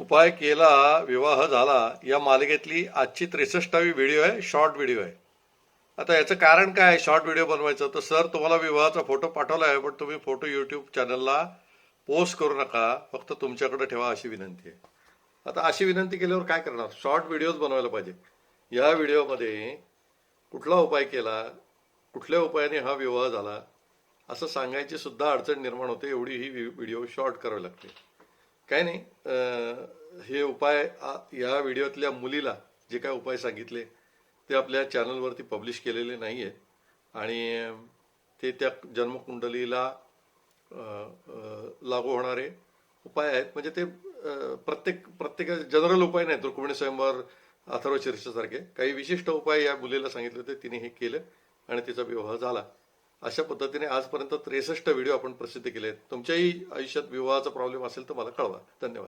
उपाय केला विवाह झाला या मालिकेतली आजची त्रेसष्टावी व्हिडिओ आहे शॉर्ट व्हिडिओ आहे. आता याचं कारण काय आहे? शॉर्ट व्हिडिओ बनवायचं. तर सर तुम्हाला विवाहाचा फोटो पाठवला आहे पण तुम्ही फोटो युट्यूब चॅनलला पोस्ट करू नका. फक्त तुमच्याकडे ठेवा अशी विनंती आहे. आता अशी विनंती केल्यावर काय करणार? शॉर्ट व्हिडिओज बनवायला पाहिजे. या व्हिडिओमध्ये कुठला उपाय केला? कुठल्या उपायाने हा विवाह झाला? असं सांगायची सुद्धा अडचण निर्माण होते एवढी ही व्हि- व्हिडिओ शॉर्ट करावी लागते. काय नाही हे उपाय या व्हिडिओतल्या मुलीला जे काय उपाय सांगितले ते आपल्या चॅनलवरती पब्लिश केलेले नाही आहेत आणि ते त्या जन्मकुंडलीला लागू होणारे उपाय आहेत. म्हणजे ते प्रत्येक प्रत्येक जनरल उपाय नाहीत रुक्मिणी स्वयंवर अथर्व शीर्षासारखे काही विशिष्ट उपाय या मुलीला सांगितले होते तिने हे केलं आणि तिचा विवाह झाला. अशा पद्धतीने आजपर्यंत त्रेसष्ट व्हिडिओ आपण प्रसिद्ध केले आहेत तुमच्याही आयुष्यात विवाहाचा प्रॉब्लेम असेल तर मला कळवा. धन्यवाद.